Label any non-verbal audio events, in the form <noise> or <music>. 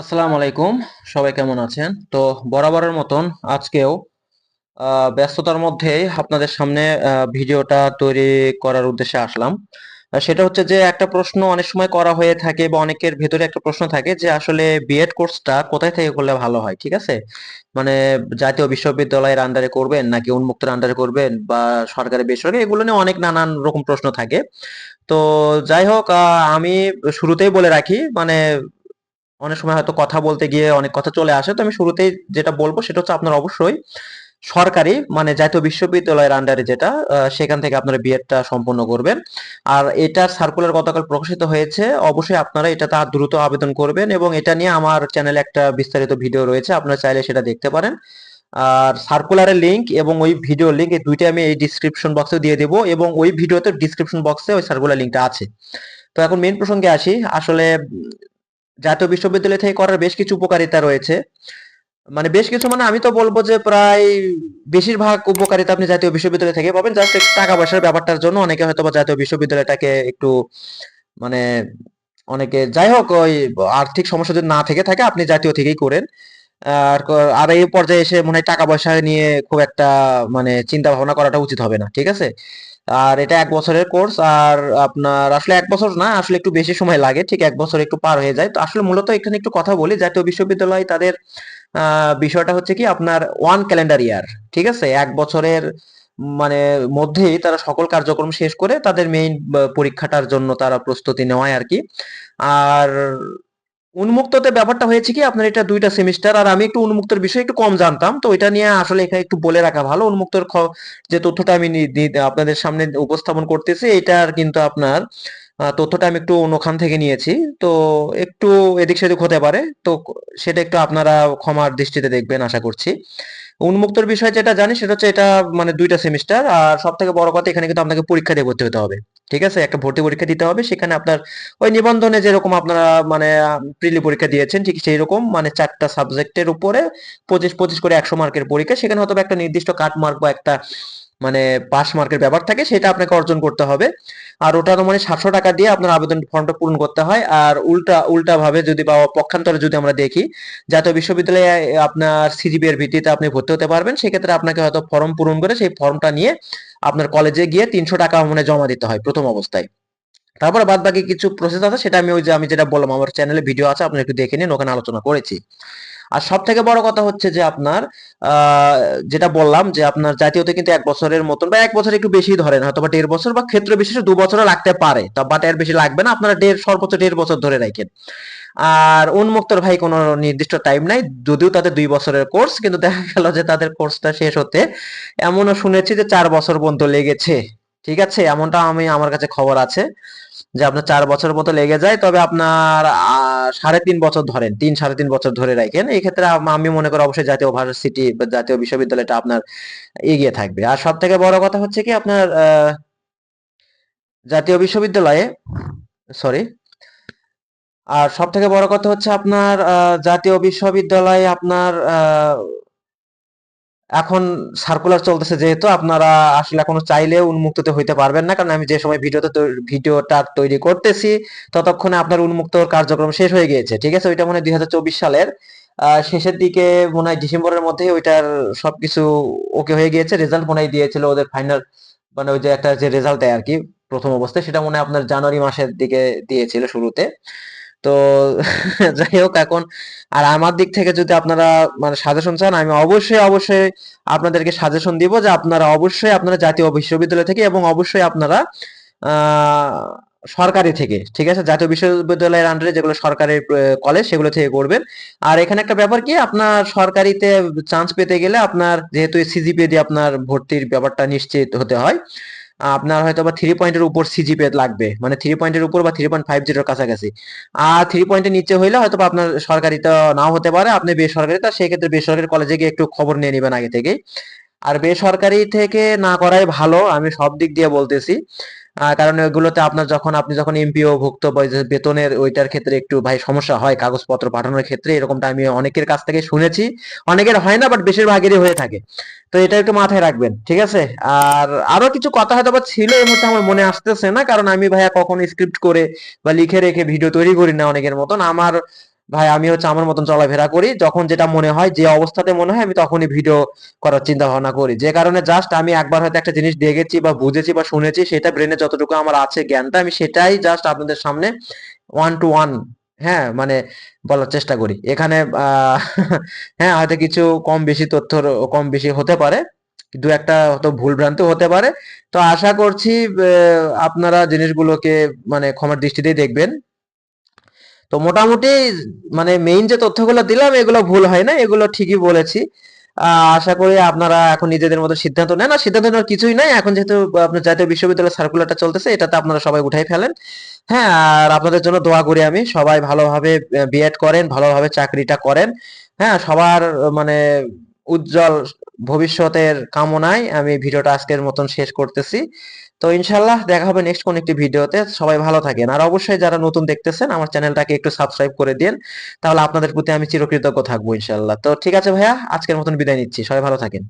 আসসালামু আলাইকুম, সবাই কেমন আছেন? তো বরাবরের মতন আজকেও ব্যস্ততার মধ্যে আপনাদের সামনে ভিডিওটা তৈরি করার উদ্দেশ্যে আসলাম। সেটা হচ্ছে যে একটা প্রশ্ন অনেক সময় করা হয়ে থাকে বা অনেকের ভেতরে একটা প্রশ্ন থাকে যে আসলে বিএড কোর্সটা কোথায় থেকে করলে ভালো হয়, ঠিক আছে? মানে জাতীয় বিশ্ববিদ্যালয়ের আন্ডারে করবেন নাকি উন্মুক্তের আন্ডারে করবেন বা সরকারি, বেসরকারি, এগুলো নিয়ে অনেক নানান রকম প্রশ্ন থাকে। তো যাই হোক আমি শুরুতেই বলে রাখি মানে অনেক সময় হয়তো কথা বলতে গিয়ে অনেক কথা চলে আসে, তো আমি শুরুতেই যেটা বলব সেটা হচ্ছে আপনার অবশ্যই সরকারি মানে জাতীয় বিশ্ববিদ্যালয়ের আন্ডারে যেটা সেখান থেকে আপনারা বিএডটা সম্পন্ন করবেন। আর এটার সার্কুলার গতকাল প্রকাশিত হয়েছে, অবশ্যই আপনারা এটা তার দ্রুত আবেদন করবেন এবং এটা নিয়ে আমার চ্যানেলে একটা বিস্তারিত ভিডিও রয়েছে, আপনারা চাইলে সেটা দেখতে পারেন। আর সার্কুলারের লিংক এবং ওই ভিডিও লিংক এই দুইটা আমি এই ডিসক্রিপশন বক্সে দিয়ে দেবো এবং ওই ভিডিওতে ডিসক্রিপশন বক্সে ওই সার্কুলার লিংকটা আছে। তো এখন মেন প্রসঙ্গে আসি, আসলে জাতীয় বিশ্ববিদ্যালয় থেকে করার বেশ কিছু উপকারিতা রয়েছে। মানে বেশ কিছু মানে আমি তো বলব যে প্রায় বেশিরভাগ উপকারিতা আপনি জাতীয় বিশ্ববিদ্যালয় থেকে পাবেন। জাস্ট টাকা পয়সার ব্যাপারটার জন্য অনেকে হয়তো বা জাতীয় বিশ্ববিদ্যালয়টাকে একটু মানে অনেকে যাই হোক ওই আর্থিক সমস্যা যদি না থেকে থাকে, আপনি জাতীয় থেকেই করেন। আর আর এই পর্যায়ে এসে মনে হয় টাকা পয়সা নিয়ে খুব একটা মানে চিন্তা ভাবনা করাটা উচিত হবে না, ঠিক আছে? আর এটা এক বছরের কোর্স আর আপনার আসলে এক বছর না, আসলে একটু বেশি সময় লাগে, ঠিক এক বছর একটু পার হয়ে যায়। তো আসলে মূলত এখানে একটু কথা বলি, জাতীয় বিশ্ববিদ্যালয় তাদের বিষয়টা হচ্ছে কি, আপনার ওয়ান ক্যালেন্ডার ইয়ার ঠিক আছে? এক বছরের মানে মধ্যেই তারা সকল কার্যক্রম শেষ করে তাদের মেইন পরীক্ষাটার জন্য তারা প্রস্তুতি নেওয়ায় আর কি। আর উন্মুক্ততে ব্যাপারটা হয়েছে কি, আপনার এটা দুইটা সেমিস্টার আর আমি একটু উন্মুক্তের বিষয়ে একটু কম জানতাম। তো এটা নিয়ে আসলে এখানে একটু বলে রাখা ভালো। উন্মুক্তর যে তথ্যটা আমি আপনাদের সামনে উপস্থাপন করতেছি এটার কিন্তু আপনার তথ্যটা আমি একটু অন্যখান থেকে নিয়েছি। তো একটু এদিক সেদিক হতে পারে। তো সেটা একটু আপনারা ক্ষমার দৃষ্টিতে দেখবেন, আশা করছি। উন্মুক্তর বিষয় যেটা জানি, সেটা হচ্ছে এটা মানে দুইটা সেমিস্টার আর সব থেকে বড় কথা এখানে কিন্তু আপনাকে পরীক্ষা দিয়ে ভর্তি হতে হবে। ঠিক আছে? একটা ভর্তি পরীক্ষা দিতে হবে, সেখানে আপনার ওই নিবন্ধনে যেরকম আপনারা মানে প্রিলি পরীক্ষা দিয়েছেন, ঠিক সেই রকম মানে চারটা সাবজেক্টের উপরে পঁচিশ পঁচিশ করে একশো মার্কের পরীক্ষা, সেখানে হয়তো একটা নির্দিষ্ট কাট মার্ক বা একটা মানে পাস মার্কের ব্যাপার থাকে, সেটা আপনাকে অর্জন করতে হবে। আর ওটা মানে সাতশো টাকা দিয়ে আপনার আবেদন ফর্মটা পূরণ করতে হয়। আর উল্টা উল্টা ভাবে যদি বা পক্ষান্তরে যদি আমরা দেখি, জাতীয় বিশ্ববিদ্যালয়ে আপনার সিজিপি এর ভিত্তিতে আপনি ভর্তি হতে পারবেন, সেক্ষেত্রে আপনাকে হয়তো ফর্ম পূরণ করে সেই ফর্মটা নিয়ে আপনার কলেজে গিয়ে তিনশো টাকা মানে জমা দিতে হয় প্রথম অবস্থায়। তারপরে বাদ বাকি কিছু প্রসেস আছে, সেটা আমি ওই যে আমি যেটা বললাম, আমার চ্যানেলে ভিডিও আছে, আপনি একটু দেখে নিন, ওখানে আলোচনা করেছি। আর সব থেকে বড় কথা হচ্ছে যে আপনার যেটা বললাম যে আপনার জাতীয়তে কিন্তু এক বছরের মতন বা এক বছর একটু বেশি ধরেন, হয়তো বা দেড় বছর বা ক্ষেত্র বিশেষে দু বছরও লাগতে পারে, তা বাট এর বেশি লাগবে না, আপনারা দেড়, সর্বোচ্চ দেড় বছর ধরে রাখেন। আর উন্মুক্তর ভাই কোনো নির্দিষ্ট টাইম নাই, যদিও তাদের দুই বছরের কোর্স কিন্তু দেখা গেল যে তাদের কোর্সটা শেষ হতে এমনও শুনেছি যে চার বছর পর্যন্ত লেগেছে। ঠিক আছে এমনটা আমি, আমার কাছে খবর আছে যে আপনার চার বছর মতো লেগে যায়, তবে আপনার সাড়ে তিন বছর ধরেন, তিন, সাড়ে তিন বছর ধরে রাখেন, এই ক্ষেত্রে আমি মনে করি অবশ্যই জাতীয় ভার্সিটি বা জাতীয় বিশ্ববিদ্যালয়টা আপনার এগিয়ে থাকবে। আর সব থেকে বড় কথা হচ্ছে কি, আপনার জাতীয় বিশ্ববিদ্যালয়ে সরি আর সব থেকে বড় কথা হচ্ছে আপনার জাতীয় বিশ্ববিদ্যালয়ে আপনার এখন সার্কুলার চলতেছে যেহেতু, আপনারা আসলে এখনও চাইলেও উন্মুক্ততে হইতে পারবেন না। কারণ আমি যে সময় ভিডিওতে ভিডিওটা তৈরি করতেছি, ততক্ষণে আপনার উন্মুক্ত কার্যক্রম শেষ হয়ে গিয়েছে, ঠিক আছে? ওইটা মনে হয় দুই হাজার চব্বিশ সালের। শেষের দিকে মনে হয় ডিসেম্বরের মধ্যে ওইটার সবকিছু ওকে হয়ে গিয়েছে। রেজাল্ট মনে হয় দিয়েছিল ওদের ফাইনাল মানে ওই যে একটা যে রেজাল্ট দেয় আর কি, প্রথম অবস্থায়, সেটা মনে হয় আপনার জানুয়ারি মাসের দিকে দিয়েছিল শুরুতে। তো <laughs> যাই হোক এখন, আর আমার দিক থেকে যদি আপনারা মানে সাজেশন চান, আমি অবশ্যই অবশ্যই আপনাদেরকে সাজেশন দিব যে আপনারা অবশ্যই আপনারা জাতীয় বিশ্ববিদ্যালয় থেকে এবং অবশ্যই আপনারা সরকারি থেকে, ঠিক আছে? জাতীয় বিশ্ববিদ্যালয়ের আন্ডারে যেগুলো সরকারি কলেজ সেগুলো থেকে করবেন। আর এখানে একটা ব্যাপার কি, আপনার সরকারিতে চান্স পেতে গেলে আপনার, যেহেতু সিজিপিএ দিয়ে আপনার ভর্তির ব্যাপারটা নিশ্চিত হতে হয় আপনার হয়তো বা থ্রি পয়েন্টের উপর সিজি লাগবে। মানে থ্রি পয়েন্টের উপর বা থ্রি পয়েন্ট ফাইভ জিরোর কাছাকাছি। আর থ্রি পয়েন্টের নিচে হইলে হয়তো বা আপনার সরকারি তো নাও হতে পারে। আপনি বেসরকারি, তা সেক্ষেত্রে বেসরকারি কলেজে গিয়ে একটু খবর নিয়ে নেবেন আগে থেকে আর বেসরকারি থেকে না করাই ভালো, আমি সব দিক দিয়ে বলতেছি। কারণ এগুলোতে আপনার যখন, আপনি যখন এমপিও ভুক্ত বেতনের ওইটার ক্ষেত্রে একটু ভাই সমস্যা হয়, কাগজপত্র পাঠানোর ক্ষেত্রে এরকমটা আমি অনেকের কাছ থেকে শুনেছি। অনেকের হয় না বাট বেশিরভাগেরই হয়ে থাকে। তো এটা একটু মাথায় রাখবেন, ঠিক আছে? আর আরও কিছু কথা হয়তো বা ছিল, এই মুহূর্তে আমার মনে আসতেছে না, কারণ আমি ভাইয়া কখনো স্ক্রিপ্ট করে বা লিখে রেখে ভিডিও তৈরি করি না অনেকের মতন। আমার ভাই, আমি হচ্ছে আমার মতন চলাফেরা করি। যখন যেটা মনে হয়, যে অবস্থাতে মনে হয়, আমি তখনই ভিডিও করার চিন্তা ভাবনা করি। যে কারণে জাস্ট আমি একবার হয়তো একটা জিনিস দেখেছি বা বুঝেছি বা শুনেছি, সেটা ব্রেনে যতটুকু আমার আছে জ্ঞানটা, আমি সেটাই জাস্ট আপনাদের সামনে ওয়ান টু ওয়ান হ্যাঁ মানে বলার চেষ্টা করি। এখানে <laughs> হ্যাঁ হয়তো কিছু কম বেশি তথ্য কম বেশি হতে পারে। দু একটা হয়তো ভুল ভ্রান্তি হতে পারে। তো আশা করছি আপনারা জিনিসগুলোকে মানে ক্ষমার দৃষ্টিতেই দেখবেন। তো মোটামুটি মানে মেইন যে তথ্যগুলো দিলাম, এগুলো ভুল হয় না এগুলো ঠিকই বলেছি। আশা করি আপনারা এখন নিজেদের মতো সিদ্ধান্ত নেন। আর সিদ্ধান্ত নেওয়ার কিছুই নাই। এখন যেহেতু আপনার জাতীয় বিশ্ববিদ্যালয় সার্কুলারটা চলতেছে, এটাতে আপনারা সবাই উঠাই ফেলেন। হ্যাঁ আর আপনাদের জন্য দোয়া করি আমি, সবাই ভালোভাবে বিএড করেন, ভালোভাবে চাকরিটা করেন। হ্যাঁ সবার মানে উজ্জ্বল ভবিষ্যতের কামনায় আমি ভিডিওটা আজকের মতন শেষ করতেছি। তো ইনশাল্লাহ দেখা হবে নেক্সট কোন একটি ভিডিওতে। সবাই ভালো থাকেন। আর অবশ্যই যারা নতুন দেখতেছেন, আমার চ্যানেলটাকে একটু সাবস্ক্রাইব করে দিন তাহলে আপনাদের প্রতি আমি চিরকৃতজ্ঞ থাকব ইনশাল্লাহ তো ঠিক আছে ভাইয়া, আজকের মতন বিদায় নিচ্ছি। সবাই ভালো থাকেন।